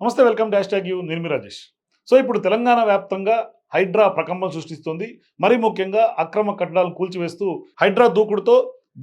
నమస్తే welcome dash tag you నిర్మి Rajesh. So ఇప్పుడు తెలంగాణ వ్యాప్తంగా హైడ్రా ప్రకంపం సృష్టిస్తుంది. మరీ ముఖ్యంగా అక్రమ కట్టడాలు కూల్చివేస్తూ హైడ్రా దూకుడుతో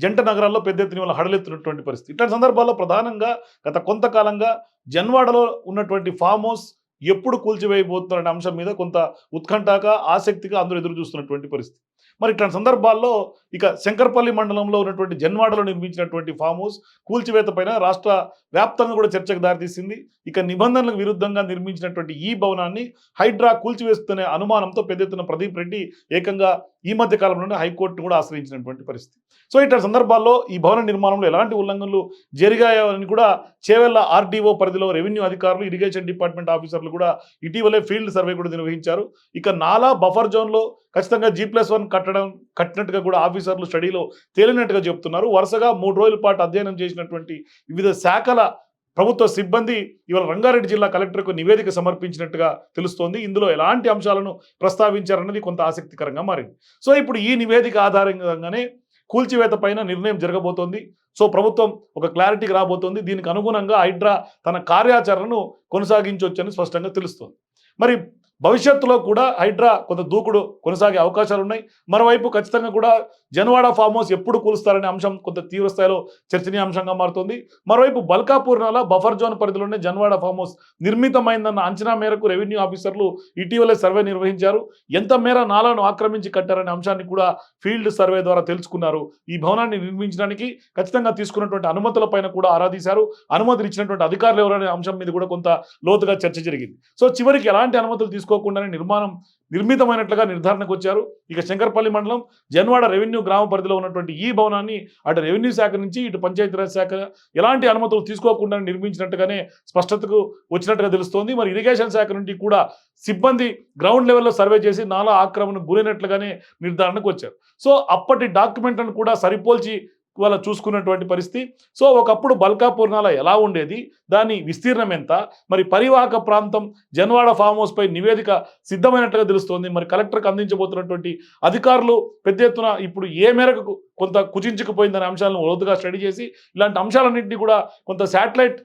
జంట నగరాల్లో పెద్ద ఎత్తున ఇవాళ హడలెత్తున్నటువంటి పరిస్థితి. ఇట్లాంటి సందర్భాల్లో ప్రధానంగా గత కొంతకాలంగా జన్వాడలో ఉన్నటువంటి ఫామ్ హౌస్ ఎప్పుడు కూల్చివేయబోతున్నారనే అంశం మీద కొంత ఉత్కంఠగా ఆసక్తిగా అందరూ ఎదురు చూస్తున్నటువంటి పరిస్థితి. మరి ఇట్లాంటి సందర్భాల్లో ఇక శంకర్పల్లి మండలంలో ఉన్నటువంటి జన్వాడలో నిర్మించినటువంటి ఫామ్ హౌస్ కూల్చివేత పైన రాష్ట్ర వ్యాప్తంగా కూడా చర్చకు దారితీసింది. ఇక నిబంధనలకు విరుద్ధంగా నిర్మించినటువంటి ఈ భవనాన్ని హైడ్రా కూల్చివేస్తున్న అనుమానంతో పెద్ద ఎత్తున ప్రదీప్ రెడ్డి ఏకంగా ఈ మధ్య కాలంలోనే హైకోర్టును కూడా ఆశ్రయించినటువంటి పరిస్థితి. సో ఇట్లాంటి సందర్భాల్లో ఈ భవన నిర్మాణంలో ఎలాంటి ఉల్లంఘనలు జరిగాయని కూడా చేవెళ్ళ ఆర్డీఓ పరిధిలో రెవెన్యూ అధికారులు ఇరిగేషన్ డిపార్ట్మెంట్ ఆఫీసర్లు కూడా ఇటీవలే ఫీల్డ్ సర్వే కూడా నిర్వహించారు. ఇక నాలా బఫర్ జోన్లో ఖచ్చితంగా జీ ప్లస్ వన్ కట్ కట్టడం కట్టినట్టుగా కూడా ఆఫీసర్లు స్టడీలో తేలినట్టుగా చెప్తున్నారు. వరుసగా మూడు రోజుల పాటు అధ్యయనం చేసినటువంటి వివిధ శాఖల ప్రభుత్వ సిబ్బంది ఇవాళ రంగారెడ్డి జిల్లా కలెక్టర్కు నివేదిక సమర్పించినట్టుగా తెలుస్తోంది. ఇందులో ఎలాంటి అంశాలను ప్రస్తావించారన్నది కొంత ఆసక్తికరంగా మారింది. సో ఇప్పుడు ఈ నివేదిక ఆధారంగానే కూల్చివేత పైన నిర్ణయం జరగబోతోంది. సో ప్రభుత్వం ఒక క్లారిటీకి రాబోతోంది. దీనికి అనుగుణంగా హైడ్రా తన కార్యాచరణను కొనసాగించవచ్చని స్పష్టంగా తెలుస్తోంది. మరి భవిష్యత్తులో కూడా హైడ్రా కొంత దూకుడు కొనసాగే అవకాశాలు ఉన్నాయి. మరోవైపు ఖచ్చితంగా కూడా జనవాడ ఫామ్ హౌస్ ఎప్పుడు కూలుస్తారనే అంశం కొంత తీవ్ర స్థాయిలో చర్చనీయాంశంగా మారుతుంది. మరోవైపు బల్కాపూర్ నాల బఫర్ జోన్ పరిధిలోనే జనవాడ ఫామ్ హౌస్ నిర్మితమైందన్న అంచనా మేరకు రెవెన్యూ ఆఫీసర్లు ఇటీవలే సర్వే నిర్వహించారు. ఎంత మేర నాలాను ఆక్రమించి కట్టారనే అంశాన్ని కూడా ఫీల్డ్ సర్వే ద్వారా తెలుసుకున్నారు. ఈ భవనాన్ని నిర్మించడానికి ఖచ్చితంగా తీసుకున్నటువంటి అనుమతుల పైన కూడా ఆరాధీశారు అనుమతులు ఇచ్చినటువంటి అధికారులు ఎవరనే అంశం మీద కూడా కొంత లోతుగా చర్చ జరిగింది. సో చివరికి ఎలాంటి అనుమతులు తీసుకోకుండానే నిర్మాణం నిర్మితమైనట్లుగా నిర్ధారణకు వచ్చారు. ఇక శంకర్పల్లి మండలం జన్వాడ రెవెన్యూ గ్రామ పరిధిలో ఉన్నటువంటి ఈ భవనాన్ని అటు రెవెన్యూ శాఖ నుంచి ఇటు పంచాయతీరాజ్ శాఖ ఎలాంటి అనుమతులు తీసుకోకుండా నిర్మించినట్టుగానే స్పష్టతకు వచ్చినట్టుగా తెలుస్తోంది. మరి ఇరిగేషన్ శాఖ నుండి కూడా సిబ్బంది గ్రౌండ్ లెవెల్లో సర్వే చేసి నాలా ఆక్రమణకు గురైనట్లుగానే నిర్ధారణకు వచ్చారు. సో అప్పటి డాక్యుమెంట్లను కూడా సరిపోల్చి వాళ్ళ చూసుకున్నటువంటి పరిస్థితి. సో ఒకప్పుడు బల్కాపూర్ నాల ఎలా ఉండేది? దాని విస్తీర్ణం ఎంత? మరి పరివాహక ప్రాంతం జన్వాడ ఫామ్ హౌస్ పై నివేదిక సిద్ధమైనట్లుగా తెలుస్తోంది. మరి కలెక్టర్కి అందించబోతున్నటువంటి అధికారులు పెద్ద ఎత్తున ఇప్పుడు ఏ మేరకు కొంత కుచించుకుపోయిందనే అంశాలను లోతుగా స్టడీ చేసి ఇలాంటి అంశాలన్నింటినీ కూడా కొంత శాటిలైట్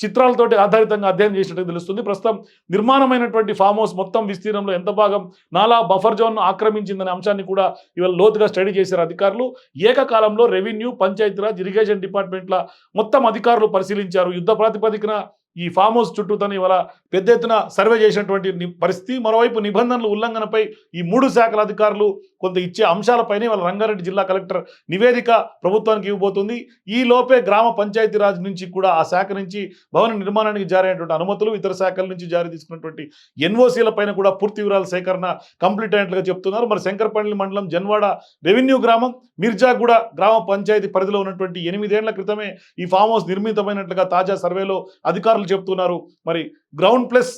చిత్రాలతోటి ఆధారితంగా అధ్యయనం చేసినట్టు తెలుస్తుంది. ప్రస్తుతం నిర్మాణమైనటువంటి ఫామ్ హౌస్ మొత్తం విస్తీర్ణంలో ఎంత భాగం నాలా బఫర్ జోన్ ఆక్రమించిందనే అంశాన్ని కూడా ఇవాళ లోతుగా స్టడీ చేశారు అధికారులు. ఏకకాలంలో రెవెన్యూ పంచాయతీరాజ్ ఇరిగేషన్ డిపార్ట్మెంట్ల మొత్తం అధికారులు పరిశీలించారు. యుద్ధ ప్రాతిపదికన ఈ ఫామ్ హౌస్ చుట్టూ ఇవాళ పెద్ద ఎత్తున సర్వే చేసినటువంటి పరిస్థితి. మరోవైపు నిబంధనల ఉల్లంఘనపై ఈ మూడు శాఖల అధికారులు కొంత ఇచ్చే అంశాలపైనే వాళ్ళ రంగారెడ్డి జిల్లా కలెక్టర్ నివేదిక ప్రభుత్వానికి ఇవ్వబోతుంది. ఈ లోపే గ్రామ పంచాయతీరాజ్ నుంచి కూడా ఆ శాఖ నుంచి భవన నిర్మాణానికి జారీ అయినటువంటి అనుమతులు ఇతర శాఖల నుంచి జారీ తీసుకున్నటువంటి ఎన్ఓసీల పైన కూడా పూర్తి వివరాల సేకరణ కంప్లీట్ అయినట్లుగా చెప్తున్నారు. మరి శంకరపల్లి మండలం జన్వాడ రెవెన్యూ గ్రామం మిర్జాగూడ గ్రామ పంచాయతీ పరిధిలో ఉన్నటువంటి ఎనిమిదేళ్ళ క్రితమే ఈ ఫామ్ హౌస్ నిర్మితమైనట్లుగా తాజా సర్వేలో అధికారులు చెప్తున్నారు. మరి గ్రౌండ్ ప్లస్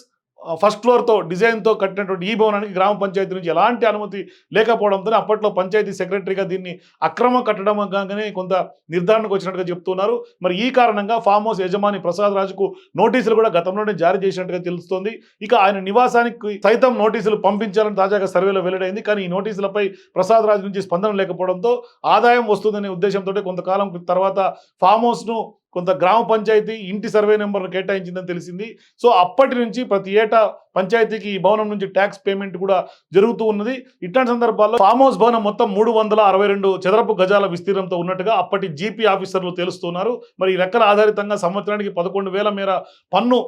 ఫస్ట్ ఫ్లోర్తో డిజైన్తో కట్టినటువంటి ఈ భవనానికి గ్రామ పంచాయతీ నుంచి ఎలాంటి అనుమతి లేకపోవడంతో అప్పట్లో పంచాయతీ సెక్రటరీగా దీన్ని అక్రమ కట్టడంగానే కొంత నిర్ధారణకు వచ్చినట్టుగా చెప్తున్నారు. మరి ఈ కారణంగా ఫామ్ హౌస్ యజమాని ప్రసాద్ రాజుకు నోటీసులు కూడా గతంలోనే జారీ చేసినట్టుగా తెలుస్తోంది. ఇక ఆయన నివాసానికి సైతం నోటీసులు పంపించాలని తాజాగా సర్వేలో వెల్లడైంది. కానీ ఈ నోటీసులపై ప్రసాద్ రాజు నుంచి స్పందన లేకపోవడంతో ఆదాయం వస్తుందనే ఉద్దేశంతో కొంతకాలం తర్వాత ఫామ్ హౌస్ను కొంత గ్రామ పంచాయతీ ఇంటి సర్వే నెంబర్ను కేటాయించిందని తెలిసింది. సో అప్పటి నుంచి ప్రతి ఏటా పంచాయతీకి ఈ భవనం నుంచి ట్యాక్స్ పేమెంట్ కూడా జరుగుతూ ఉన్నది. ఇట్లాంటి సందర్భాల్లో ఫామ్ హౌస్ భవనం మొత్తం మూడు వందల అరవై రెండు చదరపు గజాల విస్తీర్ణంతో ఉన్నట్టుగా అప్పటి జీపీ ఆఫీసర్లు తెలుస్తున్నారు. మరి ఈ లెక్కల ఆధారితంగా సంవత్సరానికి పదకొండు వేల మేర పన్ను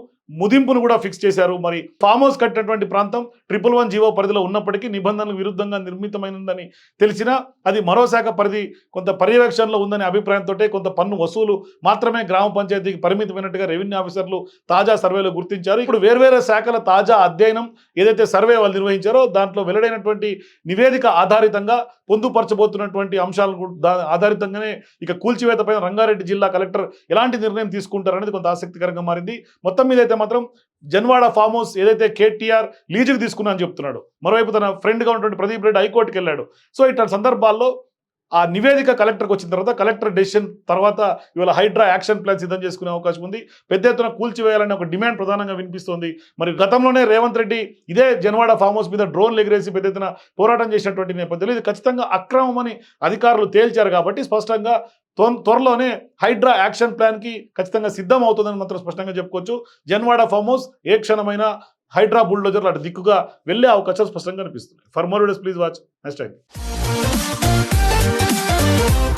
ముదింపును కూడా ఫిక్స్ చేశారు. మరి ఫామ్ హౌస్ కట్టినటువంటి ప్రాంతం ట్రిపుల్ వన్ జీవో పరిధిలో ఉన్నప్పటికీ నిబంధనలకు విరుద్ధంగా నిర్మితమైనదని తెలిసినా అది మరో శాఖ పరిధి కొంత పర్యవేక్షణలో ఉందనే అభిప్రాయంతో కొంత పన్ను వసూలు మాత్రమే గ్రామ పంచాయతీకి పరిమితమైనట్టుగా రెవెన్యూ ఆఫీసర్లు తాజా సర్వేలో గుర్తించారు. ఇప్పుడు వేర్వేరు శాఖల తాజా అధ్యయనం ఏదైతే సర్వే వాళ్ళు నిర్వహించారో దాంట్లో వెల్లడైనటువంటి నివేదిక ఆధారితంగా పొందుపరచబోతున్నటువంటి అంశాలను ఆధారితంగానే ఇక కూల్చివేతపైన రంగారెడ్డి జిల్లా కలెక్టర్ ఎలాంటి నిర్ణయం తీసుకుంటారనేది కొంత ఆసక్తికరంగా మారింది. మొత్తం మీద అయితే మాత్రం జన్వాడ ఫామ్ హౌస్ ఏదైతే కేటీఆర్ లీజుకు తీసుకున్నా అని చెప్తున్నాడు. మరోవైపు తన ఫ్రెండ్గా ఉన్నటువంటి ప్రదీప్ రెడ్డి హైకోర్టుకు వెళ్ళాడు. సో ఇట్లాంటి సందర్భాల్లో ఆ నివేదిక కలెక్టర్కి వచ్చిన తర్వాత కలెక్టర్ డెసిషన్ తర్వాత ఇవాళ హైడ్రా యాక్షన్ ప్లాన్ సిద్ధం చేసుకునే అవకాశం ఉంది. పెద్ద ఎత్తున కూల్చివేయాలనే ఒక డిమాండ్ ప్రధానంగా వినిపిస్తోంది. మరి గతంలోనే రేవంత్ రెడ్డి ఇదే జనవాడ ఫామ్ హౌస్ మీద డ్రోన్లు ఎగిరేసి పెద్ద ఎత్తున పోరాటం చేసినటువంటి నేపథ్యంలో ఇది ఖచ్చితంగా అక్రమమని అధికారులు తేల్చారు కాబట్టి స్పష్టంగా త్వరలోనే హైడ్రా యాక్షన్ ప్లాన్కి ఖచ్చితంగా సిద్ధం అవుతుందని మాత్రం స్పష్టంగా చెప్పుకోవచ్చు. జన్వాడ ఫామ్ హౌస్ ఏ క్షణమైన హైడ్రా బుల్డోజర్లు అటు దిక్కుగా వెళ్ళే అవకాశాలు స్పష్టంగా కనిపిస్తున్నాయి for more please watch. Next time. Thank you